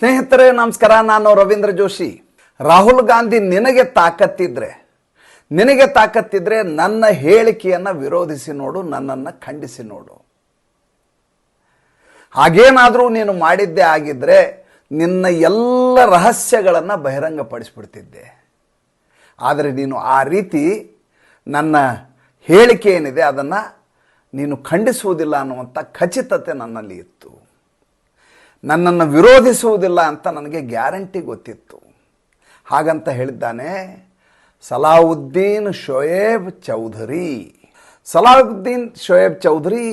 ಸ್ನೇಹಿತರೆ, ನಮಸ್ಕಾರ. ನಾನು ರವೀಂದ್ರ ಜೋಶಿ. ರಾಹುಲ್ ಗಾಂಧಿ ನಿನಗೆ ತಾಕತ್ತಿದ್ರೆ ನಿನಗೆ ತಾಕತ್ತಿದ್ರೆ ನನ್ನ ಹೇಳಿಕೆಯನ್ನು ವಿರೋಧಿಸಿ ನೋಡು, ನನ್ನನ್ನು ಖಂಡಿಸಿ ನೋಡು. ಹಾಗೇನಾದರೂ ನೀನು ಮಾಡಿದ್ದೆ ಆಗಿದ್ರೆ ನಿನ್ನ ಎಲ್ಲ ರಹಸ್ಯಗಳನ್ನು ಬಹಿರಂಗಪಡಿಸ್ಬಿಡ್ತಿದ್ದೆ. ಆದರೆ ನೀನು ಆ ರೀತಿ ನನ್ನ ಹೇಳಿಕೆ ಏನಿದೆ ಅದನ್ನು ನೀನು ಖಂಡಿಸುವುದಿಲ್ಲ ಅನ್ನುವಂಥ ಖಚಿತತೆ ನನ್ನಲ್ಲಿ ಇತ್ತು. ನನ್ನನ್ನು ವಿರೋಧಿಸುವುದಿಲ್ಲ ಅಂತ ನನಗೆ ಗ್ಯಾರಂಟಿ ಗೊತ್ತಿತ್ತು. ಹಾಗಂತ ಹೇಳಿದ್ದಾನೆ, ಸಲಾವುದ್ದೀನ್ ಶೋಯೇಬ್ ಚೌಧರಿ. ಸಲಾವುದ್ದೀನ್ ಶೋಯೇಬ್ ಚೌಧರಿ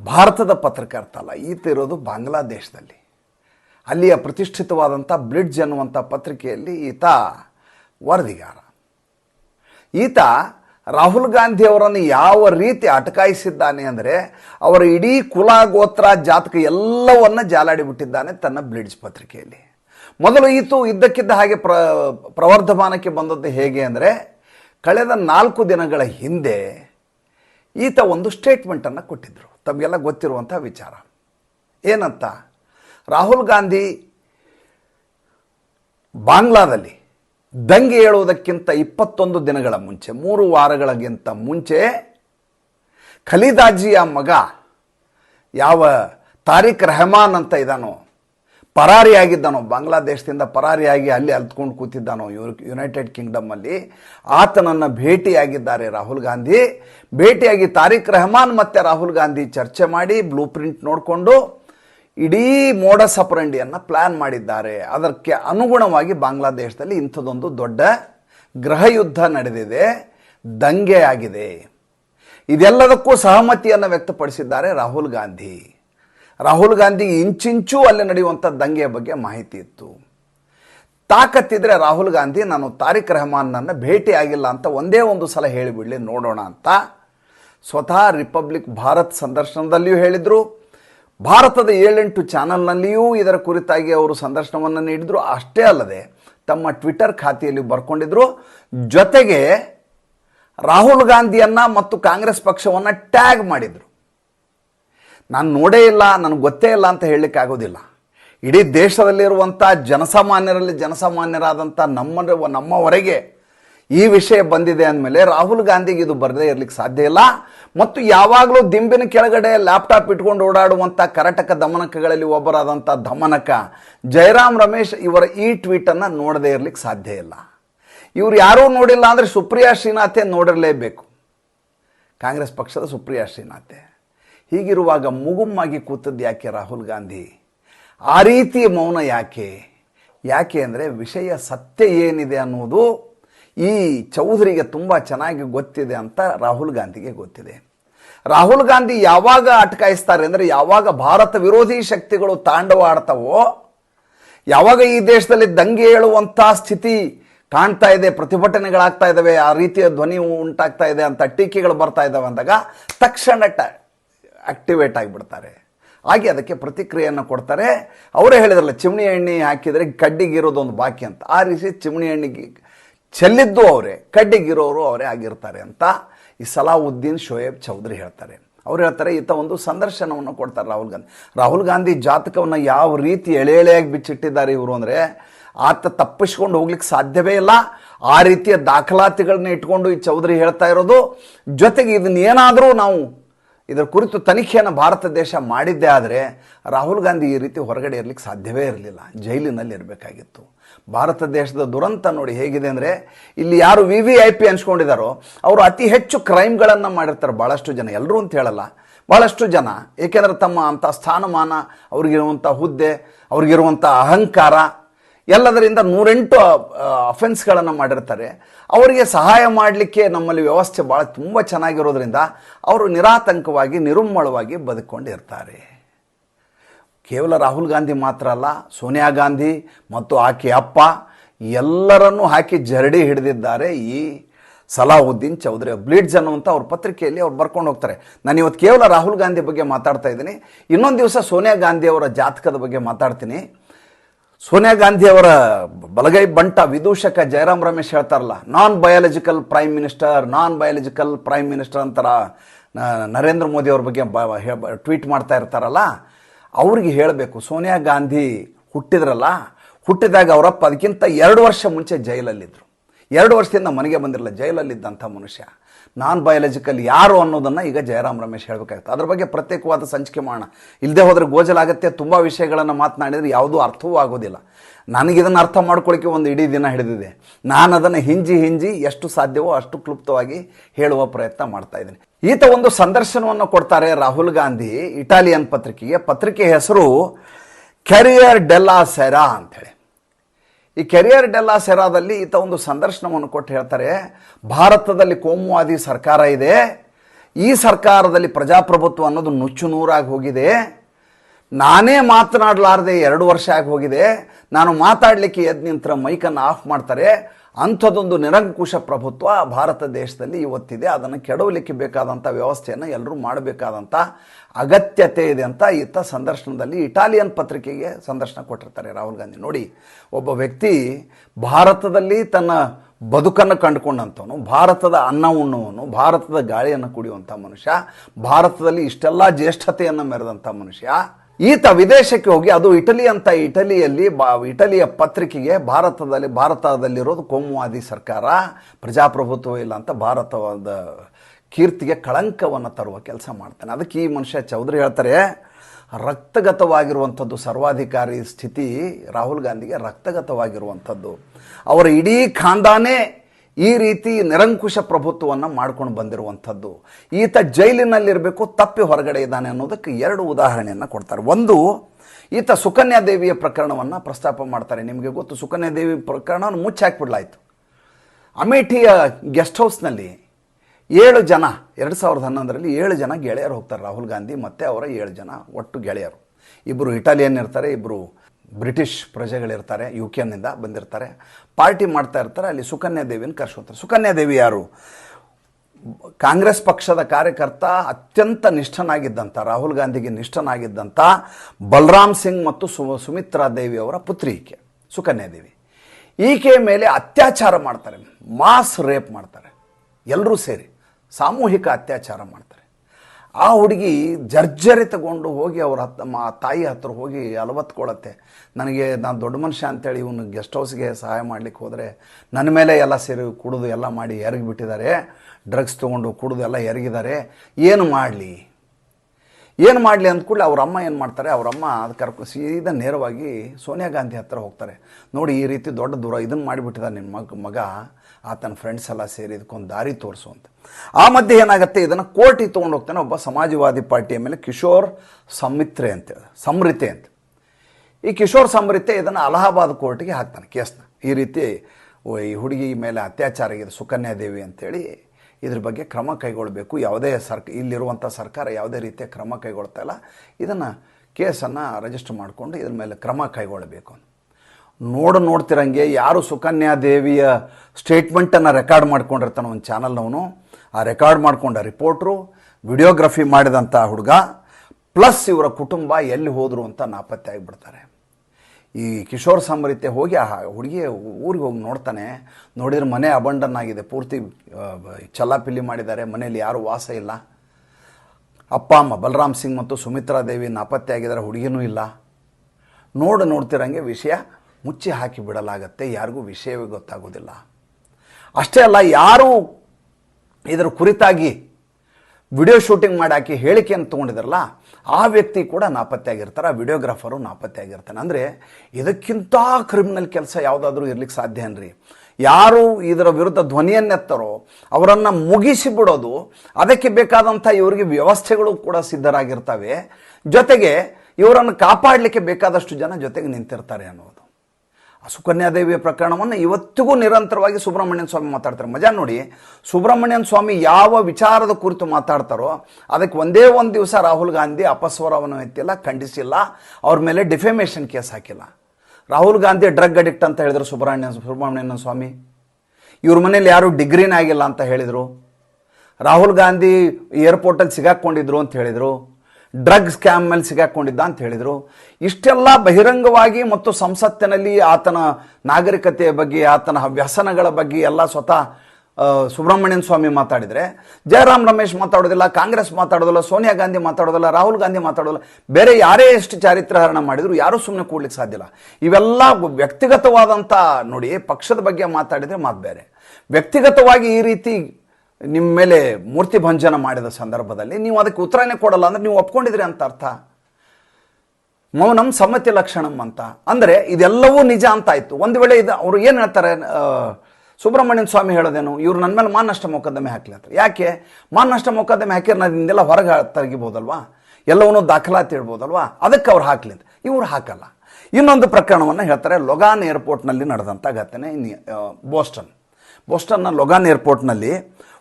ಭಾರತದ ಪತ್ರಕರ್ತ ಅಲ್ಲ ಈತ ಇರೋದು ಬಾಂಗ್ಲಾದೇಶದಲ್ಲಿ. ಅಲ್ಲಿಯ ಪ್ರತಿಷ್ಠಿತವಾದಂಥ ಬ್ಲಿಡ್ಜ್ ಅನ್ನುವಂಥ ಪತ್ರಿಕೆಯಲ್ಲಿ ಈತ ವರದಿಗಾರ. ಈತ ರಾಹುಲ್ ಗಾಂಧಿ ಅವರನ್ನು ಯಾವ ರೀತಿ ಅಟಕಾಯಿಸಿದ್ದಾನೆ ಅಂದರೆ ಅವರ ಇಡೀ ಕುಲ ಗೋತ್ರ ಜಾತಕ ಎಲ್ಲವನ್ನು ಜಾಲಾಡಿಬಿಟ್ಟಿದ್ದಾನೆ ತನ್ನ ಬ್ಲಿಡ್ಜ್ ಪತ್ರಿಕೆಯಲ್ಲಿ. ಮೊದಲು ಈತು ಇದ್ದಕ್ಕಿದ್ದ ಹಾಗೆ ಪ್ರ, ಪ್ರವರ್ಧಮಾನಕ್ಕೆ ಬಂದದ್ದು ಹೇಗೆ ಅಂದರೆ ಕಳೆದ ನಾಲ್ಕು ದಿನಗಳ ಹಿಂದೆ ಈತ ಒಂದು ಸ್ಟೇಟ್ಮೆಂಟನ್ನು ಕೊಟ್ಟಿದ್ದರು ತಮಗೆಲ್ಲ ಗೊತ್ತಿರುವಂಥ ವಿಚಾರ. ಏನಂತ? ರಾಹುಲ್ ಗಾಂಧಿ ಬಾಂಗ್ಲಾದಲ್ಲಿ ದಂಗೆ ಹೇಳುವುದಕ್ಕಿಂತ ಇಪ್ಪತ್ತೊಂದು ದಿನಗಳ ಮುಂಚೆ, ಮೂರು ವಾರಗಳಿಗಿಂತ ಮುಂಚೆ ಖಲೀದಾಜಿಯ ಮಗ ಯಾವ ತಾರಿಕ್ ರೆಹಮಾನ್ ಅಂತ ಇದ್ದಾನೋ, ಪರಾರಿಯಾಗಿದ್ದಾನೋ, ಬಾಂಗ್ಲಾದೇಶದಿಂದ ಪರಾರಿಯಾಗಿ ಅಲ್ಲಿ ಅಲ್ತ್ಕೊಂಡು ಕೂತಿದ್ದಾನೋ ಯು- ಯುನೈಟೆಡ್ ಕಿಂಗ್ಡಮ್ಮಲ್ಲಿ ಆತನನ್ನು ಭೇಟಿಯಾಗಿದ್ದಾರೆ ರಾಹುಲ್ ಗಾಂಧಿ. ಭೇಟಿಯಾಗಿ ತಾರಿಕ್ ರೆಹಮಾನ್ ಮತ್ತು ರಾಹುಲ್ ಗಾಂಧಿ ಚರ್ಚೆ ಮಾಡಿ, ಬ್ಲೂ ಪ್ರಿಂಟ್ ನೋಡಿಕೊಂಡು ಇಡೀ ಮೋಡ ಸಪರಂಡಿಯನ್ನು ಪ್ಲ್ಯಾನ್ ಮಾಡಿದ್ದಾರೆ. ಅದಕ್ಕೆ ಅನುಗುಣವಾಗಿ ಬಾಂಗ್ಲಾದೇಶದಲ್ಲಿ ಇಂಥದ್ದೊಂದು ದೊಡ್ಡ ಗೃಹಯುದ್ಧ ನಡೆದಿದೆ. ದಂಗೆ ಆಗಿದೆ. ಇದೆಲ್ಲದಕ್ಕೂ ಸಹಮತಿಯನ್ನು ವ್ಯಕ್ತಪಡಿಸಿದ್ದಾರೆ ರಾಹುಲ್ ಗಾಂಧಿ. ರಾಹುಲ್ ಗಾಂಧಿ ಇಂಚಿಂಚೂ ಅಲ್ಲಿ ನಡೆಯುವಂಥ ದಂಗೆಯ ಬಗ್ಗೆ ಮಾಹಿತಿ ಇತ್ತು. ತಾಕತ್ತಿದ್ರೆ ರಾಹುಲ್ ಗಾಂಧಿ, ನಾನು ತಾರಿಕ್ ರೆಹಮಾನ್ನನ್ನು ಭೇಟಿ ಆಗಿಲ್ಲ ಅಂತ ಒಂದೇ ಒಂದು ಸಲ ಹೇಳಿಬಿಡಲಿ, ನೋಡೋಣ ಅಂತ. ಸ್ವತಃ ರಿಪಬ್ಲಿಕ್ ಭಾರತ್ ಸಂದರ್ಶನದಲ್ಲಿಯೂ ಹೇಳಿದರು. ಭಾರತದ ಏಳೆಂಟು ಚಾನಲ್ನಲ್ಲಿಯೂ ಇದರ ಕುರಿತಾಗಿ ಅವರು ಸಂದರ್ಶನವನ್ನು ನೀಡಿದರು. ಅಷ್ಟೇ ಅಲ್ಲದೆ ತಮ್ಮ ಟ್ವಿಟರ್ ಖಾತೆಯಲ್ಲಿ ಬರ್ಕೊಂಡಿದ್ರು. ಜೊತೆಗೆ ರಾಹುಲ್ ಗಾಂಧಿಯನ್ನ ಮತ್ತು ಕಾಂಗ್ರೆಸ್ ಪಕ್ಷವನ್ನು ಟ್ಯಾಗ್ ಮಾಡಿದರು. ನಾನು ನೋಡೇ ಇಲ್ಲ, ನನಗೆ ಗೊತ್ತೇ ಇಲ್ಲ ಅಂತ ಹೇಳಲಿಕ್ಕೆ ಆಗೋದಿಲ್ಲ. ಇಡೀ ದೇಶದಲ್ಲಿರುವಂಥ ಜನಸಾಮಾನ್ಯರಲ್ಲಿ ಜನಸಾಮಾನ್ಯರಾದಂಥ ನಮ್ಮ ನಮ್ಮವರೆಗೆ ಈ ವಿಷಯ ಬಂದಿದೆ ಅಂದಮೇಲೆ ರಾಹುಲ್ ಗಾಂಧಿಗೆ ಇದು ಬರದೇ ಇರಲಿಕ್ಕೆ ಸಾಧ್ಯ ಇಲ್ಲ. ಮತ್ತು ಯಾವಾಗಲೂ ದಿಂಬಿನ ಕೆಳಗಡೆ ಲ್ಯಾಪ್ಟಾಪ್ ಇಟ್ಕೊಂಡು ಓಡಾಡುವಂಥ ಕರಟಕ ದಮನಕಗಳಲ್ಲಿ ಒಬ್ಬರಾದಂಥ ದಮನಕ ಜಯರಾಮ್ ರಮೇಶ್ ಇವರ ಈ ಟ್ವೀಟನ್ನು ನೋಡದೇ ಇರಲಿಕ್ಕೆ ಸಾಧ್ಯ ಇಲ್ಲ. ಇವರು ಯಾರೂ ನೋಡಿಲ್ಲ ಅಂದರೆ ಸುಪ್ರಿಯಾ ಶ್ರೀನಾಥೆ ನೋಡಿರಲೇಬೇಕು. ಕಾಂಗ್ರೆಸ್ ಪಕ್ಷದ ಸುಪ್ರಿಯಾ ಶ್ರೀನಾಥೆ. ಹೀಗಿರುವಾಗ ಮುಗುಮ್ಮಾಗಿ ಕೂತದ್ದು ಯಾಕೆ ರಾಹುಲ್ ಗಾಂಧಿ? ಆ ರೀತಿ ಮೌನ ಯಾಕೆ? ಯಾಕೆ ಅಂದರೆ ವಿಷಯ ಸತ್ಯ ಏನಿದೆ ಅನ್ನೋದು ಈ ಚೌಧರಿಗೆ ತುಂಬ ಚೆನ್ನಾಗಿ ಗೊತ್ತಿದೆ ಅಂತ ರಾಹುಲ್ ಗಾಂಧಿಗೆ ಗೊತ್ತಿದೆ. ರಾಹುಲ್ ಗಾಂಧಿ ಯಾವಾಗ ಅಟಕಾಯಿಸ್ತಾರೆ ಅಂದರೆ ಯಾವಾಗ ಭಾರತ ವಿರೋಧಿ ಶಕ್ತಿಗಳು ತಾಂಡವ ಆಡ್ತಾವೋ, ಯಾವಾಗ ಈ ದೇಶದಲ್ಲಿ ದಂಗೆ ಹೇಳುವಂಥ ಸ್ಥಿತಿ ಕಾಣ್ತಾ ಇದೆ, ಪ್ರತಿಭಟನೆಗಳಾಗ್ತಾ ಇದ್ದಾವೆ ಆ ರೀತಿಯ ಧ್ವನಿ ಉಂಟಾಗ್ತಾ ಇದೆ ಅಂತ ಟೀಕೆಗಳು ಬರ್ತಾ ಇದ್ದಾವೆ ಅಂದಾಗ ತಕ್ಷಣ ಆಕ್ಟಿವೇಟ್ ಆಗಿಬಿಡ್ತಾರೆ. ಹಾಗೆ ಅದಕ್ಕೆ ಪ್ರತಿಕ್ರಿಯೆಯನ್ನು ಕೊಡ್ತಾರೆ. ಅವರೇ ಹೇಳಿದ್ರಲ್ಲ ಚಿಮಣಿ ಎಣ್ಣೆ ಹಾಕಿದರೆ ಕಡ್ಡಿಗೆ ಇರೋದೊಂದು ಬಾಕಿ ಅಂತ. ಆ ರೀತಿ ಚಿಮಣಿ ಎಣ್ಣೆಗೆ ಚೆಲ್ಲಿದ್ದು ಅವರೇ ಕಡ್ಡಿಗಿರೋರು ಅವರೇ ಆಗಿರ್ತಾರೆ ಅಂತ ಈ ಸಲಾವುದ್ದೀನ್ ಶೋಯೇಬ್ ಚೌಧರಿ ಹೇಳ್ತಾರೆ. ಅವ್ರು ಹೇಳ್ತಾರೆ, ಈತ ಒಂದು ಸಂದರ್ಶನವನ್ನು ಕೊಡ್ತಾರೆ ರಾಹುಲ್ ಗಾಂಧಿ. ರಾಹುಲ್ ಗಾಂಧಿ ಜಾತಕವನ್ನು ಯಾವ ರೀತಿ ಎಳೆ ಎಳೆಯಾಗಿ ಬಿಚ್ಚಿಟ್ಟಿದ್ದಾರೆ ಇವರು ಅಂದರೆ, ಆತ ತಪ್ಪಿಸ್ಕೊಂಡು ಹೋಗ್ಲಿಕ್ಕೆ ಸಾಧ್ಯವೇ ಇಲ್ಲ. ಆ ರೀತಿಯ ದಾಖಲಾತಿಗಳನ್ನ ಇಟ್ಕೊಂಡು ಈ ಚೌಧರಿ ಹೇಳ್ತಾ ಇರೋದು. ಜೊತೆಗೆ ಇದನ್ನೇನಾದರೂ ನಾವು ಇದರ ಕುರಿತು ತನಿಖೆಯನ್ನು ಭಾರತ ದೇಶ ಮಾಡಿದ್ದೇ ಆದರೆ ರಾಹುಲ್ ಗಾಂಧಿ ಈ ರೀತಿ ಹೊರಗಡೆ ಇರಲಿಕ್ಕೆ ಸಾಧ್ಯವೇ ಇರಲಿಲ್ಲ. ಜೈಲಿನಲ್ಲಿ ಇರಬೇಕಾಗಿತ್ತು. ಭಾರತ ದೇಶದ ದುರಂತ ನೋಡಿ ಹೇಗಿದೆ ಅಂದರೆ ಇಲ್ಲಿ ಯಾರು ವಿ ವಿ ಐ ಪಿ ಅನ್ಸ್ಕೊಂಡಿದ್ದಾರೋ ಅವರು ಅತಿ ಹೆಚ್ಚು ಕ್ರೈಮ್ಗಳನ್ನು ಮಾಡಿರ್ತಾರೆ ಭಾಳಷ್ಟು ಜನ. ಎಲ್ಲರೂ ಅಂತ ಹೇಳಲ್ಲ. ಭಾಳಷ್ಟು ಜನ. ಏಕೆಂದರೆ ತಮ್ಮ ಅಂಥ ಸ್ಥಾನಮಾನ ಅವ್ರಿಗಿರುವಂಥ ಹುದ್ದೆ ಅವ್ರಿಗಿರುವಂಥ ಅಹಂಕಾರ ಎಲ್ಲದರಿಂದ ನೂರೆಂಟು ಅಫೆನ್ಸ್ಗಳನ್ನು ಮಾಡಿರ್ತಾರೆ. ಅವರಿಗೆ ಸಹಾಯ ಮಾಡಲಿಕ್ಕೆ ನಮ್ಮಲ್ಲಿ ವ್ಯವಸ್ಥೆ ಭಾಳ ತುಂಬ ಚೆನ್ನಾಗಿರೋದ್ರಿಂದ ಅವರು ನಿರಾತಂಕವಾಗಿ ನಿರುಮ್ಮಳವಾಗಿ ಬದುಕೊಂಡಿರ್ತಾರೆ. ಕೇವಲ ರಾಹುಲ್ ಗಾಂಧಿ ಮಾತ್ರ ಅಲ್ಲ, ಸೋನಿಯಾ ಗಾಂಧಿ ಮತ್ತು ಆಕೆ ಅಪ್ಪ ಎಲ್ಲರನ್ನೂ ಹಾಕಿ ಜರಡಿ ಹಿಡಿದಿದ್ದಾರೆ. ಈ ಸಲಾವುದ್ದೀನ್ ಚೌಧರಿ ಬ್ಲೀಡ್ಸ್ ಅನ್ನುವಂಥ ಅವ್ರ ಪತ್ರಿಕೆಯಲ್ಲಿ ಅವ್ರು ಬರ್ಕೊಂಡು ಹೋಗ್ತಾರೆ. ನಾನು ಇವತ್ತು ಕೇವಲ ರಾಹುಲ್ ಗಾಂಧಿ ಬಗ್ಗೆ ಮಾತಾಡ್ತಾ ಇದ್ದೀನಿ. ಇನ್ನೊಂದು ದಿವಸ ಸೋನಿಯಾ ಗಾಂಧಿ ಅವರ ಜಾತಕದ ಬಗ್ಗೆ ಮಾತಾಡ್ತೀನಿ. ಸೋನಿಯಾ ಗಾಂಧಿ ಅವರ ಬಲಗೈ ಬಂಟ ವಿದೂಷಕ ಜಯರಾಮ್ ರಮೇಶ್ ಹೇಳ್ತಾರಲ್ಲ non biological prime minister non biological prime minister ಅಂತಾರ ನರೇಂದ್ರ ಮೋದಿ ಅವ್ರ ಬಗ್ಗೆ ಟ್ವೀಟ್ ಮಾಡ್ತಾ ಇರ್ತಾರಲ್ಲ, ಅವ್ರಿಗೆ ಹೇಳಬೇಕು, ಸೋನಿಯಾ ಗಾಂಧಿ ಹುಟ್ಟಿದ್ರಲ್ಲ, ಹುಟ್ಟಿದಾಗ ಅವರಪ್ಪ ಅದಕ್ಕಿಂತ ಎರಡು ವರ್ಷ ಮುಂಚೆ ಜೈಲಲ್ಲಿದ್ದರು ಎರಡು ವರ್ಷದಿಂದ ಮನೆಗೆ ಬಂದಿರಲ್ಲ, ಜೈಲಲ್ಲಿದ್ದಂಥ ಮನುಷ್ಯ. ನಾನ್ ಬಯಾಲಜಿಕಲ್ ಯಾರು ಅನ್ನೋದನ್ನು ಈಗ ಜಯರಾಮ್ ರಮೇಶ್ ಹೇಳಬೇಕಾಗುತ್ತೆ. ಅದ್ರ ಬಗ್ಗೆ ಪ್ರತ್ಯೇಕವಾದ ಸಂಚಿಕೆ ಮಾಡೋಣ. ಇಲ್ಲದೆ ಹೋದರೆ ಗೋಜಲಾಗತ್ತೆ ತುಂಬ ವಿಷಯಗಳನ್ನು ಮಾತನಾಡಿದ್ರೆ ಯಾವುದೂ ಅರ್ಥವೂ ಆಗೋದಿಲ್ಲ. ನನಗಿದನ್ನು ಅರ್ಥ ಮಾಡ್ಕೊಳ್ಳಿಕ್ಕೆ ಒಂದು ಇಡೀ ದಿನ ಹಿಡಿದಿದೆ. ನಾನು ಅದನ್ನು ಹಿಂಜಿ ಹಿಂಜಿ ಎಷ್ಟು ಸಾಧ್ಯವೋ ಅಷ್ಟು ಕ್ಲುಪ್ತವಾಗಿ ಹೇಳುವ ಪ್ರಯತ್ನ ಮಾಡ್ತಾ ಇದ್ದೀನಿ. ಈತ ಒಂದು ಸಂದರ್ಶನವನ್ನು ಕೊಡ್ತಾರೆ ರಾಹುಲ್ ಗಾಂಧಿ ಇಟಾಲಿಯನ್ ಪತ್ರಿಕೆಗೆ. ಪತ್ರಿಕೆ ಹೆಸರು ಕೆರಿಯರ್ ಡೆಲ್ಲಾ ಸೆರಾ ಅಂಥೇಳಿ ಈ ಕೆರಿಯರ್ ಡೆಲ್ಲಾ ಸೆರಾದಲ್ಲಿ ಈತ ಒಂದು ಸಂದರ್ಶನವನ್ನು ಕೊಟ್ಟು ಹೇಳ್ತಾರೆ, ಭಾರತದಲ್ಲಿ ಕೋಮುವಾದಿ ಸರ್ಕಾರ ಇದೆ, ಈ ಸರ್ಕಾರದಲ್ಲಿ ಪ್ರಜಾಪ್ರಭುತ್ವ ಅನ್ನೋದು ನುಚ್ಚು ನೂರಾಗಿ ಹೋಗಿದೆ, ನಾನೇ ಮಾತನಾಡಲಾರದೆ ಎರಡು ವರ್ಷ ಆಗಿ ಹೋಗಿದೆ, ನಾನು ಮಾತಾಡಲಿಕ್ಕೆ ಎದ್ದು ನಿಂತರ ಮೈಕನ್ನು ಆಫ್ ಮಾಡ್ತಾರೆ ಅಂಥದ್ದೊಂದು ನಿರಂಕುಶ ಪ್ರಭುತ್ವ ಭಾರತ ದೇಶದಲ್ಲಿ ಇವತ್ತಿದೆ. ಅದನ್ನು ಕೆಡವಲಿಕ್ಕೆ ಬೇಕಾದಂಥ ವ್ಯವಸ್ಥೆಯನ್ನು ಎಲ್ಲರೂ ಮಾಡಬೇಕಾದಂಥ ಅಗತ್ಯತೆ ಇದೆ ಅಂತ ಈತ ಸಂದರ್ಶನದಲ್ಲಿ ಇಟಾಲಿಯನ್ ಪತ್ರಿಕೆಗೆ ಸಂದರ್ಶನ ಕೊಟ್ಟಿರ್ತಾರೆ ರಾಹುಲ್ ಗಾಂಧಿ. ನೋಡಿ, ಒಬ್ಬ ವ್ಯಕ್ತಿ ಭಾರತದಲ್ಲಿ ತನ್ನ ಬದುಕನ್ನು ಕಂಡುಕೊಂಡಂಥವನು, ಭಾರತದ ಅನ್ನ ಉಣ್ಣುವನು ಭಾರತದ ಗಾಳಿಯನ್ನು ಕುಡಿಯುವಂಥ ಮನುಷ್ಯ, ಭಾರತದಲ್ಲಿ ಇಷ್ಟೆಲ್ಲ ಜ್ಯೇಷ್ಠತೆಯನ್ನು ಮೆರೆದಂಥ ಮನುಷ್ಯ ಈತ ವಿದೇಶಕ್ಕೆ ಹೋಗಿ, ಅದು ಇಟಲಿ ಅಂತ ಇಟಲಿಯಲ್ಲಿ ಬಾ, ಇಟಲಿಯ ಪತ್ರಿಕೆಗೆ ಭಾರತದಲ್ಲಿ, ಭಾರತದಲ್ಲಿರೋದು ಕೋಮುವಾದಿ ಸರ್ಕಾರ, ಪ್ರಜಾಪ್ರಭುತ್ವ ಇಲ್ಲ ಅಂತ ಭಾರತದ ಕೀರ್ತಿಗೆ ಕಳಂಕವನ್ನು ತರುವ ಕೆಲಸ ಮಾಡ್ತಾನೆ. ಅದಕ್ಕೆ ಈ ಮನುಷ್ಯ ಚೌಧರಿ ಹೇಳ್ತಾರೆ, ರಕ್ತಗತವಾಗಿರುವಂಥದ್ದು ಸರ್ವಾಧಿಕಾರಿ ಸ್ಥಿತಿ ರಾಹುಲ್ ಗಾಂಧಿಗೆ ರಕ್ತಗತವಾಗಿರುವಂಥದ್ದು. ಅವರ ಇಡೀ ಖಾಂದಾನೇ ಈ ರೀತಿ ನಿರಂಕುಶ ಪ್ರಭುತ್ವವನ್ನು ಮಾಡ್ಕೊಂಡು ಬಂದಿರುವಂಥದ್ದು. ಈತ ಜೈಲಿನಲ್ಲಿರಬೇಕು, ತಪ್ಪಿ ಹೊರಗಡೆ ಇದ್ದಾನೆ ಅನ್ನೋದಕ್ಕೆ ಎರಡು ಉದಾಹರಣೆಯನ್ನು ಕೊಡ್ತಾರೆ. ಒಂದು, ಈತ ಸುಕನ್ಯಾ ದೇವಿಯ ಪ್ರಕರಣವನ್ನು ಪ್ರಸ್ತಾಪ ಮಾಡ್ತಾರೆ. ನಿಮಗೆ ಗೊತ್ತು, ಸುಕನ್ಯಾ ದೇವಿ ಪ್ರಕರಣವನ್ನು ಮುಚ್ಚಾಕ್ಬಿಡ್ಲಾಯ್ತು ಅಮೇಠಿಯ ಗೆಸ್ಟ್ ಹೌಸ್ನಲ್ಲಿ ಏಳು ಜನ, ಎರಡು ಸಾವಿರದ ಹನ್ನೊಂದರಲ್ಲಿ ಏಳು ಜನ ಗೆಳೆಯರು ಹೋಗ್ತಾರೆ. ರಾಹುಲ್ ಗಾಂಧಿ ಮತ್ತು ಅವರ ಏಳು ಜನ ಒಟ್ಟು ಗೆಳೆಯರು. ಇಬ್ಬರು ಇಟಾಲಿಯನ್ ಇರ್ತಾರೆ ಇಬ್ಬರು ಬ್ರಿಟಿಷ್ ಪ್ರಜೆಗಳಿರ್ತಾರೆ ಯು ನಿಂದ ಬಂದಿರ್ತಾರೆ. ಪಾರ್ಟಿ ಮಾಡ್ತಾ ಇರ್ತಾರೆ, ಅಲ್ಲಿ ಸುಕನ್ಯಾ ದೇವಿಯನ್ನು ಕರ್ಸ್ಕೊತಾರೆ. ಸುಕನ್ಯಾ ದೇವಿ ಯಾರು? ಕಾಂಗ್ರೆಸ್ ಪಕ್ಷದ ಕಾರ್ಯಕರ್ತ, ಅತ್ಯಂತ ನಿಷ್ಠನಾಗಿದ್ದಂಥ, ರಾಹುಲ್ ಗಾಂಧಿಗೆ ನಿಷ್ಠನಾಗಿದ್ದಂಥ ಬಲರಾಮ್ ಸಿಂಗ್ ಮತ್ತು ಸು, ಸುಮಿತ್ರಾ ದೇವಿ ಅವರ ಪುತ್ರಿ ಈಕೆ, ಸುಕನ್ಯಾ ದೇವಿ. ಈಕೆ ಮೇಲೆ ಅತ್ಯಾಚಾರ ಮಾಡ್ತಾರೆ, ಮಾಸ್ ರೇಪ್ ಮಾಡ್ತಾರೆ. ಎಲ್ಲರೂ ಸೇರಿ ಸಾಮೂಹಿಕ ಅತ್ಯಾಚಾರ ಮಾಡ್ತಾರೆ. ಆ ಹುಡುಗಿ ಜರ್ಜರಿತಗೊಂಡು ಹೋಗಿ ಅವ್ರ ಹತ್ತ ಮಾ, ತಾಯಿ ಹತ್ರ ಹೋಗಿ ಅಲವತ್ಕೊಳ್ಳುತ್ತೆ ನನಗೆ ನಾನು ದೊಡ್ಡ ಮನುಷ್ಯ ಅಂತೇಳಿ ಇವನು ಗೆಸ್ಟ್ ಹೌಸ್ಗೆ ಸಹಾಯ ಮಾಡಲಿಕ್ಕೆ ಹೋದರೆ ನನ್ನ ಮೇಲೆ ಎಲ್ಲ ಸೇರಿ ಕುಡಿದು ಎಲ್ಲ ಮಾಡಿ ಎರಗಿಬಿಟ್ಟಿದ್ದಾರೆ. ಡ್ರಗ್ಸ್ ತೊಗೊಂಡು ಕುಡಿದು ಎಲ್ಲ ಎರಗಿದ್ದಾರೆ. ಏನು ಮಾಡಲಿ? ಏನು ಮಾಡಲಿ ಅಂದ್ಕೂಡಲೇ ಅವ್ರ ಅಮ್ಮ ಏನು ಮಾಡ್ತಾರೆ? ಅವರಮ್ಮ ಅದು ಕರ್ಕೊ, ಸೀದಾ ನೇರವಾಗಿ ಸೋನಿಯಾ ಗಾಂಧಿ ಹತ್ರ ಹೋಗ್ತಾರೆ. ನೋಡಿ ಈ ರೀತಿ ದೊಡ್ಡ ದೂರ ಇದನ್ನು ಮಾಡಿಬಿಟ್ಟಿದ್ದಾರೆ ನಿನ್ನ ಮಗ ಮಗ. ಆತನ ಫ್ರೆಂಡ್ಸ್ ಎಲ್ಲ ಸೇರಿ ದಾರಿ ತೋರಿಸು ಆ ಮಧ್ಯೆ ಏನಾಗುತ್ತೆ? ಇದನ್ನು ಕೋರ್ಟಿಗೆ ತೊಗೊಂಡು ಹೋಗ್ತಾನೆ ಒಬ್ಬ ಸಮಾಜವಾದಿ ಪಾರ್ಟಿಯ ಮೇಲೆ ಕಿಶೋರ್ ಸಮಿತ್ರೆ ಅಂತ ಸಮೃತೆ ಅಂತ. ಈ ಕಿಶೋರ್ ಸಮೃತೆ ಇದನ್ನು ಅಲಹಾಬಾದ್ ಕೋರ್ಟಿಗೆ ಹಾಕ್ತಾನೆ, ಕೇಸ್ನ. ಈ ರೀತಿ ಈ ಹುಡುಗಿ ಮೇಲೆ ಅತ್ಯಾಚಾರ ಆಗಿದೆ ಸುಕನ್ಯಾದೇವಿ ಅಂತೇಳಿ ಇದ್ರ ಬಗ್ಗೆ ಕ್ರಮ ಕೈಗೊಳ್ಳಬೇಕು ಯಾವುದೇ ಸರ್ಕ ಇಲ್ಲಿರುವಂಥ ಸರ್ಕಾರ ಯಾವುದೇ ರೀತಿಯ ಕ್ರಮ ಕೈಗೊಳ್ತಾ ಇಲ್ಲ. ಇದನ್ನು ಕೇಸನ್ನು ರಿಜಿಸ್ಟರ್ ಮಾಡಿಕೊಂಡು ಇದ್ರ ಮೇಲೆ ಕ್ರಮ ಕೈಗೊಳ್ಳಬೇಕು ಅಂತ. ನೋಡು ನೋಡ್ತಿರಂಗೆ ಯಾರು ಸುಕನ್ಯಾ ದೇವಿಯ ಸ್ಟೇಟ್ಮೆಂಟನ್ನು ರೆಕಾರ್ಡ್ ಮಾಡ್ಕೊಂಡಿರ್ತಾನೆ ಒಂದು ಚಾನಲ್ನವನು, ಆ ರೆಕಾರ್ಡ್ ಮಾಡಿಕೊಂಡ ರಿಪೋರ್ಟ್ರು, ವಿಡಿಯೋಗ್ರಫಿ ಮಾಡಿದಂಥ ಹುಡುಗ, ಪ್ಲಸ್ ಇವರ ಕುಟುಂಬ ಎಲ್ಲಿ ಹೋದರು ಅಂತ ನಾಪತ್ತೆ ಆಗಿಬಿಡ್ತಾರೆ. ಈ ಕಿಶೋರ್ ಸಮರಿತೆ ಹೋಗಿ ಆ ಹುಡುಗಿ ಊರಿಗೆ ಹೋಗಿ ನೋಡ್ತಾನೆ, ನೋಡಿದ್ರೆ ಮನೆ ಅಬಂಡನ್ ಆಗಿದೆ, ಪೂರ್ತಿ ಚಲ್ಲಾಪಿಲ್ಲಿ ಮಾಡಿದ್ದಾರೆ ಮನೆಯಲ್ಲಿ ಯಾರೂ ವಾಸ ಇಲ್ಲ. ಅಪ್ಪ ಅಮ್ಮ ಬಲರಾಮ್ ಸಿಂಗ್ ಮತ್ತು ಸುಮಿತ್ರಾ ದೇವಿ ನಾಪತ್ತೆ ಆಗಿದ್ದಾರೆ, ಹುಡುಗಿನೂ ಇಲ್ಲ. ನೋಡು ನೋಡ್ತಿರಂಗೆ ವಿಷಯ ಮುಚ್ಚಿ ಹಾಕಿ ಬಿಡಲಾಗತ್ತೆ, ಯಾರಿಗೂ ವಿಷಯವೇ ಗೊತ್ತಾಗೋದಿಲ್ಲ. ಅಷ್ಟೇ ಅಲ್ಲ, ಯಾರು ಇದರ ಕುರಿತಾಗಿ ವಿಡಿಯೋ ಶೂಟಿಂಗ್ ಮಾಡಿ ಹಾಕಿ ಹೇಳಿಕೆಯನ್ನು ತೊಗೊಂಡಿದ್ರಲ್ಲ, ಆ ವ್ಯಕ್ತಿ ಕೂಡ ನಾಪತ್ತೆ ಆಗಿರ್ತಾರೆ ಆ ವಿಡಿಯೋಗ್ರಾಫರು ನಾಪತ್ತೆ ಆಗಿರ್ತಾನೆ ಅಂದರೆ ಇದಕ್ಕಿಂತ ಕ್ರಿಮಿನಲ್ ಕೆಲಸ ಯಾವುದಾದ್ರೂ ಇರ್ಲಿಕ್ಕೆ ಸಾಧ್ಯ ಏನ್ರಿ? ಯಾರು ಇದರ ವಿರುದ್ಧ ಧ್ವನಿಯನ್ನೆತ್ತರೋ, ಅವರನ್ನು ಮುಗಿಸಿ ಬಿಡೋದು, ಅದಕ್ಕೆ ಬೇಕಾದಂಥ ಇವರಿಗೆ ವ್ಯವಸ್ಥೆಗಳು ಕೂಡ ಸಿದ್ಧರಾಗಿರ್ತವೆ. ಜೊತೆಗೆ ಇವರನ್ನು ಕಾಪಾಡಲಿಕ್ಕೆ ಬೇಕಾದಷ್ಟು ಜನ ಜೊತೆಗೆ ನಿಂತಿರ್ತಾರೆ ಅನ್ನೋದು. ಸುಕನ್ಯಾದೇವಿಯ ಪ್ರಕರಣವನ್ನು ಇವತ್ತಿಗೂ ನಿರಂತರವಾಗಿ ಸುಬ್ರಹ್ಮಣ್ಯನ ಸ್ವಾಮಿ ಮಾತಾಡ್ತಾರೆ. ಮಜಾ ನೋಡಿ, ಸುಬ್ರಹ್ಮಣ್ಯನ ಸ್ವಾಮಿ ಯಾವ ವಿಚಾರದ ಕುರಿತು ಮಾತಾಡ್ತಾರೋ, ಅದಕ್ಕೆ ಒಂದೇ ಒಂದು ದಿವಸ ರಾಹುಲ್ ಗಾಂಧಿ ಅಪಸ್ವರವನ್ನು ಎತ್ತಿಲ್ಲ, ಖಂಡಿಸಿಲ್ಲ, ಅವ್ರ ಮೇಲೆ ಡಿಫೆಮೇಷನ್ ಕೇಸ್ ಹಾಕಿಲ್ಲ. ರಾಹುಲ್ ಗಾಂಧಿ ಡ್ರಗ್ ಅಡಿಕ್ಟ್ ಅಂತ ಹೇಳಿದರು ಸುಬ್ರಹ್ಮಣ್ಯ ಸುಬ್ರಹ್ಮಣ್ಯನ ಸ್ವಾಮಿ. ಇವ್ರ ಮನೇಲಿ ಯಾರು ಡಿಗ್ರಿನೇ ಆಗಿಲ್ಲ ಅಂತ ಹೇಳಿದರು. ರಾಹುಲ್ ಗಾಂಧಿ ಏರ್ಪೋರ್ಟಲ್ಲಿ ಸಿಗಾಕ್ಕೊಂಡಿದ್ರು ಅಂತ ಹೇಳಿದರು. ಡ್ರಗ್ ಸ್ಕ್ಯಾಮ್ ಮೇಲೆ ಸಿಗಾಕೊಂಡಿದ್ದ ಅಂತ ಹೇಳಿದರು. ಇಷ್ಟೆಲ್ಲ ಬಹಿರಂಗವಾಗಿ ಮತ್ತು ಸಂಸತ್ತಿನಲ್ಲಿ ಆತನ ನಾಗರಿಕತೆಯ ಬಗ್ಗೆ, ಆತನ ವ್ಯಸನಗಳ ಬಗ್ಗೆ ಎಲ್ಲ ಸ್ವತಃ ಸುಬ್ರಹ್ಮಣ್ಯನ್ ಸ್ವಾಮಿ ಮಾತಾಡಿದರೆ, ಜಯರಾಮ್ ರಮೇಶ್ ಮಾತಾಡೋದಿಲ್ಲ, ಕಾಂಗ್ರೆಸ್ ಮಾತಾಡೋದಿಲ್ಲ, ಸೋನಿಯಾ ಗಾಂಧಿ ಮಾತಾಡೋದಿಲ್ಲ, ರಾಹುಲ್ ಗಾಂಧಿ ಮಾತಾಡೋದಿಲ್ಲ, ಬೇರೆ ಯಾರೇ ಎಷ್ಟು ಚಾರಿತ್ರಹರಣ ಮಾಡಿದ್ರು ಯಾರೂ ಸುಮ್ಮನೆ ಕೂಡ್ಲಿಕ್ಕೆ ಸಾಧ್ಯ ಇಲ್ಲ. ಇವೆಲ್ಲ ವ್ಯಕ್ತಿಗತವಾದಂಥ ನೋಡಿ, ಪಕ್ಷದ ಬಗ್ಗೆ ಮಾತಾಡಿದರೆ ಮಾತು ಬೇರೆ. ವ್ಯಕ್ತಿಗತವಾಗಿ ಈ ರೀತಿ ನಿಮ್ಮ ಮೇಲೆ ಮೂರ್ತಿ ಭಂಜನ ಮಾಡಿದ ಸಂದರ್ಭದಲ್ಲಿ ನೀವು ಅದಕ್ಕೆ ಉತ್ತರನೇ ಕೊಡಲ್ಲ ಅಂದ್ರೆ ನೀವು ಒಪ್ಕೊಂಡಿದ್ರಿ ಅಂತ ಅರ್ಥ. ಮೌನಂ ಸಮ್ಮತಿ ಲಕ್ಷಣಂ ಅಂತ. ಅಂದರೆ ಇದೆಲ್ಲವೂ ನಿಜ ಅಂತ ಆಯಿತು. ಒಂದು ವೇಳೆ ಇದು ಅವರು ಏನು ಹೇಳ್ತಾರೆ ಸುಬ್ರಹ್ಮಣ್ಯನ ಸ್ವಾಮಿ ಹೇಳೋದೇನು, ಇವ್ರು ನನ್ನ ಮೇಲೆ ಮಾನಷ್ಟ ಮೊಕದ್ದಮೆ ಹಾಕ್ಲತ್ತಾರೆ ಯಾಕೆ? ಮಾನಷ್ಟ ಮೊಕದ್ದಮೆ ಹಾಕಿದ್ರೆ ನಾನು ಇದನ್ನೆಲ್ಲ ಹೊರಗೆ ತೆಗಿಬೋದಲ್ವಾ ಎಲ್ಲವನ್ನೂ ದಾಖಲಾತಿ ಇಡ್ಬೋದಲ್ವಾ? ಅದಕ್ಕೆ ಅವ್ರು ಹಾಕ್ಲಿ ಅಂತ. ಇವ್ರು ಹಾಕಲ್ಲ. ಇನ್ನೊಂದು ಪ್ರಕರಣವನ್ನು ಹೇಳ್ತಾರೆ, ಲೊಗಾನ್ ಏರ್ಪೋರ್ಟ್ನಲ್ಲಿ ನಡೆದಂಥ ಘಟನೆ ಬೋಸ್ಟನ್. ಬೋಸ್ಟನ್ನ ಲೊಗಾನ್ ಏರ್ಪೋರ್ಟ್ನಲ್ಲಿ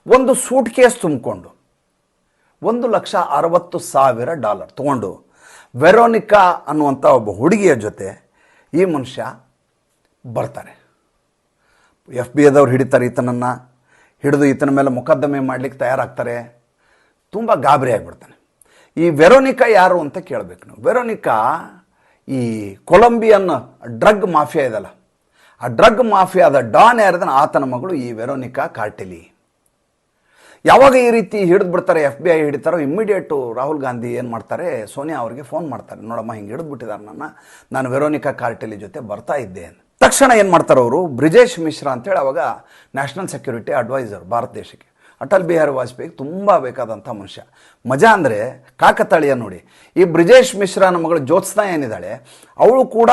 ಒಂದು ಸೂಟ್ ಕೇಸ್ ತುಂಬಿಕೊಂಡು, ಒಂದು ಲಕ್ಷ ಅರವತ್ತು ಸಾವಿರ ಡಾಲರ್ ತೊಗೊಂಡು, ವೆರೋನಿಕಾ ಅನ್ನುವಂಥ ಒಬ್ಬ ಹುಡುಗಿಯ ಜೊತೆ ಈ ಮನುಷ್ಯ ಬರ್ತಾರೆ. ಎಫ್ ಬಿ ಎದವ್ರು ಹಿಡಿತಾರೆ ಈತನನ್ನು, ಹಿಡಿದು ಈತನ ಮೇಲೆ ಮೊಕದ್ದಮೆ ಮಾಡಲಿಕ್ಕೆ ತಯಾರಾಗ್ತಾರೆ. ತುಂಬ ಗಾಬರಿ ಆಗಿಬಿಡ್ತಾನೆ. ಈ ವೆರೋನಿಕಾ ಯಾರು ಅಂತ ಕೇಳಬೇಕು ನಾವು. ವೆರೋನಿಕಾ ಈ ಕೊಲಂಬಿಯನ್ ಡ್ರಗ್ ಮಾಫಿಯಾ ಇದಲ್ಲ. ಆ ಡ್ರಗ್ ಮಾಫಿಯಾದ ಡಾನ್ ಯಾರಿದಾನೆ ಆತನ ಮಗಳು ಈ ವೆರೋನಿಕಾ ಕಾರ್ಟೆಲಿ. ಯಾವಾಗ ಈ ರೀತಿ ಹಿಡಿದು ಬಿಡ್ತಾರೆ ಎಫ್ ಬಿ ಐ ಹಿಡಿತಾರೋ ಇಮ್ಮಿಡಿಯೇಟು ರಾಹುಲ್ ಗಾಂಧಿ ಏನು ಮಾಡ್ತಾರೆ? ಸೋನಿಯಾ ಅವರಿಗೆ ಫೋನ್ ಮಾಡ್ತಾರೆ. ನೋಡಮ್ಮ, ಹಿಂಗೆ ಹಿಡಿದು ಬಿಟ್ಟಿದ್ದಾರೆ ನನ್ನ. ನಾನು ವೆರೋನಿಕಾ ಕಾರ್ಟೆಲಿ ಜೊತೆ ಬರ್ತಾ ಇದ್ದೆ ಅಂತ. ತಕ್ಷಣ ಏನು ಮಾಡ್ತಾರೆ ಅವರು? ಬ್ರಿಜೇಶ್ ಮಿಶ್ರಾ ಅಂತೇಳಿ ಅವಾಗ ನ್ಯಾಷನಲ್ ಸೆಕ್ಯೂರಿಟಿ ಅಡ್ವೈಸರ್ ಭಾರತ ದೇಶಕ್ಕೆ. ಅಟಲ್ ಬಿಹಾರಿ ವಾಜಪೇಯಿ ತುಂಬ ಬೇಕಾದಂಥ ಮನುಷ್ಯ. ಮಜಾ ಅಂದರೆ ಕಾಕತಾಳೀಯ ನೋಡಿ. ಈ ಬ್ರಿಜೇಶ್ ಮಿಶ್ರಾ ಮಗಳು ಜ್ಯೋತ್ಸ್ನಾ ಏನಿದ್ದಾಳೆ? ಅವಳು ಕೂಡ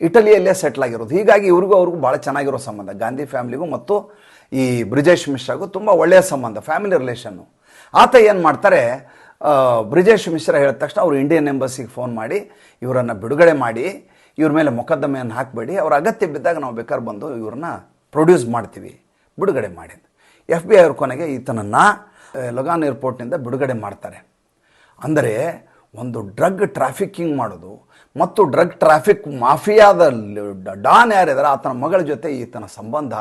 ಇಟಲಿಯಲ್ಲೇ ಸೆಟ್ಲ್ ಆಗಿರೋದು. ಹೀಗಾಗಿ ಇವ್ರಿಗೂ ಅವ್ರಿಗೂ ಭಾಳ ಚೆನ್ನಾಗಿರೋ ಸಂಬಂಧ. ಗಾಂಧಿ ಫ್ಯಾಮಿಲಿಗೂ ಮತ್ತು ಈ ಬ್ರಿಜೇಶ್ ಮಿಶ್ರಾಗೂ ತುಂಬ ಒಳ್ಳೆಯ ಸಂಬಂಧ ಫ್ಯಾಮಿಲಿ ರಿಲೇಷನ್ನು ಆತ ಏನು ಮಾಡ್ತಾರೆ ಬ್ರಿಜೇಶ್ ಮಿಶ್ರಾ ಹೇಳಿದ ತಕ್ಷಣ ಅವರು ಇಂಡಿಯನ್ ಎಂಬಸಿಗೆ ಫೋನ್ ಮಾಡಿ, ಇವರನ್ನು ಬಿಡುಗಡೆ ಮಾಡಿ, ಇವ್ರ ಮೇಲೆ ಮೊಕದ್ದಮೆಯನ್ನು ಹಾಕಬೇಡಿ, ಅವ್ರ ಅಗತ್ಯ ಬಿದ್ದಾಗ ನಾವು ಬೇಕಾದ್ರೆ ಬಂದು ಇವ್ರನ್ನ ಪ್ರೊಡ್ಯೂಸ್ ಮಾಡ್ತೀವಿ, ಬಿಡುಗಡೆ ಮಾಡಿ ಎಫ್ ಬಿ ಐ ಅವ್ರ ಕೊನೆಗೆ ಈತನನ್ನು ಲಗಾನ್ ಏರ್ಪೋರ್ಟ್ನಿಂದ ಬಿಡುಗಡೆ ಮಾಡ್ತಾರೆ. ಅಂದರೆ ಒಂದು ಡ್ರಗ್ ಟ್ರಾಫಿಕ್ಕಿಂಗ್ ಮಾಡೋದು ಮತ್ತು ಡ್ರಗ್ ಟ್ರಾಫಿಕ್ ಮಾಫಿಯಾದ ಡಾನ್ ಯಾರಿದ್ದಾರೆ, ಆತನ ಮಗಳ ಜೊತೆ ಈತನ ಸಂಬಂಧ,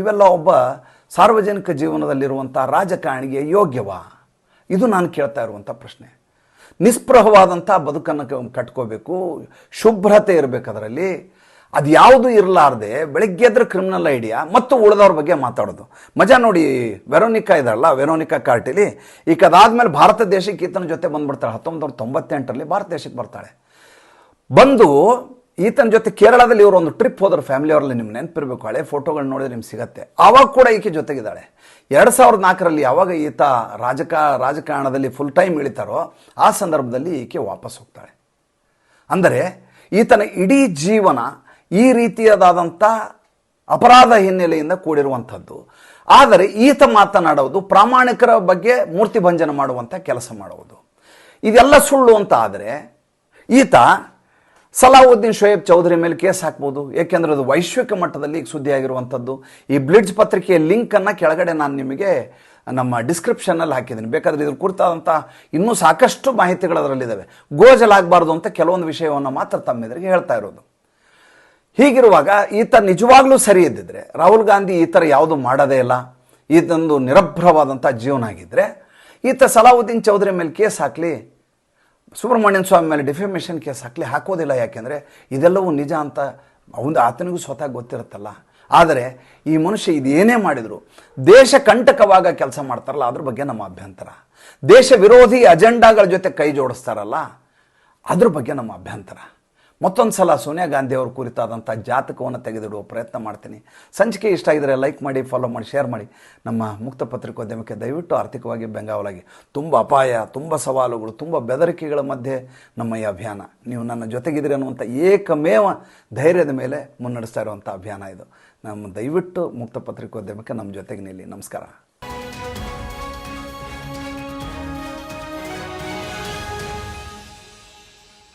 ಇವೆಲ್ಲ ಒಬ್ಬ ಸಾರ್ವಜನಿಕ ಜೀವನದಲ್ಲಿರುವಂಥ ರಾಜಕಾರಣಿಗೆ ಯೋಗ್ಯವಾ? ಇದು ನಾನು ಕೇಳ್ತಾ ಇರುವಂಥ ಪ್ರಶ್ನೆ. ನಿಸ್ಪೃಹವಾದಂಥ ಬದುಕನ್ನು ಕಟ್ಕೋಬೇಕು, ಶುಭ್ರತೆ ಇರಬೇಕು ಅದರಲ್ಲಿ. ಅದು ಯಾವುದು ಇರಲಾರ್ದೆ ಬೆಳಗ್ಗೆ ಎದ್ರೆ ಕ್ರಿಮಿನಲ್ ಐಡಿಯಾ ಮತ್ತು ಉಳಿದವ್ರ ಬಗ್ಗೆ ಮಾತಾಡೋದು. ಮಜಾ ನೋಡಿ, ವೆರೋನಿಕಾ ಇದಾಳಲ್ಲ ವೆರೋನಿಕಾ ಕಾರ್ಟಿಲಿ ಈಗ ಅದಾದಮೇಲೆ ಭಾರತ ದೇಶಕ್ಕೆ ಈತನ ಜೊತೆ ಬಂದ್ಬಿಡ್ತಾಳೆ. ಹತ್ತೊಂಬತ್ತು ತೊಂಬತ್ತೆಂಟರಲ್ಲಿ ಭಾರತ ದೇಶಕ್ಕೆ ಬರ್ತಾಳೆ. ಬಂದು ಈತನ ಜೊತೆ ಕೇರಳದಲ್ಲಿ ಇವರು ಒಂದು ಟ್ರಿಪ್ ಹೋದ್ರು ಫ್ಯಾಮಿಲಿ ಅವರಲ್ಲಿ ನಿಮ್ಗೆ ನೆನಪಿರ್ಬೇಕು, ಹಳೆ ಫೋಟೋಗಳು ನೋಡಿದ್ರೆ ನಿಮ್ಗೆ ಸಿಗತ್ತೆ. ಆವಾಗ ಕೂಡ ಈಕೆ ಜೊತೆಗಿದ್ದಾಳೆ. ಎರಡು ಸಾವಿರದ ನಾಲ್ಕರಲ್ಲಿ ಯಾವಾಗ ಈತ ರಾಜಕ, ರಾಜಕಾರಣದಲ್ಲಿ ಫುಲ್ ಟೈಮ್ ಇಳಿತಾರೋ, ಆ ಸಂದರ್ಭದಲ್ಲಿ ಈಕೆ ವಾಪಸ್ ಹೋಗ್ತಾಳೆ. ಅಂದರೆ ಈತನ ಇಡೀ ಜೀವನ ಈ ರೀತಿಯದಾದಂಥ ಅಪರಾಧ ಹಿನ್ನೆಲೆಯಿಂದ ಕೂಡಿರುವಂಥದ್ದು. ಆದರೆ ಈತ ಮಾತನಾಡುವುದು ಪ್ರಾಮಾಣಿಕರ ಬಗ್ಗೆ ಮೂರ್ತಿ ಭಂಜನ ಮಾಡುವಂಥ ಕೆಲಸ ಮಾಡುವುದು. ಇದೆಲ್ಲ ಸುಳ್ಳು ಅಂತ ಆದರೆ ಈತ ಸಲಾವುದ್ದೀನ್ ಶೋಯಬ್ ಚೌಧರಿ ಮೇಲೆ ಕೇಸ್ ಹಾಕ್ಬೋದು. ಏಕೆಂದರೆ ಅದು ವೈಶ್ವಿಕ ಮಟ್ಟದಲ್ಲಿ ಈಗ ಸುದ್ದಿಯಾಗಿರುವಂಥದ್ದು. ಈ ಬ್ಲಿಡ್ಜ್ ಪತ್ರಿಕೆಯ ಲಿಂಕನ್ನು ಕೆಳಗಡೆ ನಾನು ನಿಮಗೆ ನಮ್ಮ ಡಿಸ್ಕ್ರಿಪ್ಷನ್ನಲ್ಲಿ ಹಾಕಿದ್ದೀನಿ. ಬೇಕಾದರೆ ಇದ್ರ ಕುರಿತಾದಂಥ ಇನ್ನೂ ಸಾಕಷ್ಟು ಮಾಹಿತಿಗಳು ಅದರಲ್ಲಿದ್ದಾವೆ. ಗೋಜಲಾಗಬಾರ್ದು ಅಂತ ಕೆಲವೊಂದು ವಿಷಯವನ್ನು ಮಾತ್ರ ತಮ್ಮೆದುರಿಗೆ ಹೇಳ್ತಾ ಇರೋದು. ಹೀಗಿರುವಾಗ ಈತ ನಿಜವಾಗ್ಲೂ ಸರಿ ಇದ್ದಿದ್ರೆ, ರಾಹುಲ್ ಗಾಂಧಿ ಈ ಥರ ಯಾವುದು ಮಾಡೋದೇ ಇಲ್ಲ ಈತನೊಂದು ನಿರಭ್ರವಾದಂಥ ಜೀವನ ಆಗಿದ್ದರೆ ಈತ ಸಲಾವುದ್ದೀನ್ ಚೌಧರಿ ಮೇಲೆ ಕೇಸ್ ಹಾಕಲಿ ಸುಬ್ರಹ್ಮಣ್ಯನ್ ಸ್ವಾಮಿ ಮೇಲೆ ಡಿಫೆಮೇಷನ್ ಕೇಸ್ ಹಾಕಲಿ ಹಾಕೋದಿಲ್ಲ ಯಾಕೆಂದರೆ ಇದೆಲ್ಲವೂ ನಿಜ ಅಂತ ಅವನು ಆತನಿಗೂ ಸ್ವತಃ ಗೊತ್ತಿರುತ್ತಲ್ಲ. ಆದರೆ ಈ ಮನುಷ್ಯ ಇದೇನೇ ಮಾಡಿದರು, ದೇಶ ಕಂಟಕವಾಗ ಕೆಲಸ ಮಾಡ್ತಾರಲ್ಲ, ಅದ್ರ ಬಗ್ಗೆ ನಮ್ಮ ಅಭ್ಯಂತರ. ದೇಶ ವಿರೋಧಿ ಅಜೆಂಡಾಗಳ ಜೊತೆ ಕೈ ಜೋಡಿಸ್ತಾರಲ್ಲ, ಅದ್ರ ಬಗ್ಗೆ ನಮ್ಮ ಅಭ್ಯಂತರ. ಮತ್ತೊಂದು ಸಲ ಸೋನಿಯಾ ಗಾಂಧಿ ಅವ್ರ ಕುರಿತಾದಂಥ ಜಾತಕವನ್ನು ತೆಗೆದಿಡುವ ಪ್ರಯತ್ನ ಮಾಡ್ತೀನಿ. ಸಂಚಿಕೆ ಇಷ್ಟ ಆಗಿದ್ರೆ ಲೈಕ್ ಮಾಡಿ ಫಾಲೋ ಮಾಡಿ ಶೇರ್ ಮಾಡಿ. ನಮ್ಮ ಮುಕ್ತ ಪತ್ರಿಕೋದ್ಯಮಕ್ಕೆ ದಯವಿಟ್ಟು ಆರ್ಥಿಕವಾಗಿ ಬೆಂಗಾವಲಾಗಿ. ತುಂಬ ಅಪಾಯ, ತುಂಬ ಸವಾಲುಗಳು, ತುಂಬ ಬೆದರಿಕೆಗಳ ಮಧ್ಯೆ ನಮ್ಮ ಈ ಅಭಿಯಾನ. ನೀವು ನನ್ನ ಜೊತೆಗಿದ್ದೀರಿ ಅನ್ನುವಂಥ ಏಕಮೇವ ಧೈರ್ಯದ ಮೇಲೆ ಮುನ್ನಡೆಸ್ತಾ ಇರುವಂಥ ಅಭಿಯಾನ ಇದು. ನಮ್ಮ ದಯವಿಟ್ಟು ಮುಕ್ತ ಪತ್ರಿಕೋದ್ಯಮಕ್ಕೆ ನಮ್ಮ ಜೊತೆಗೆ ನಿಲ್ಲಿ ನಮಸ್ಕಾರ.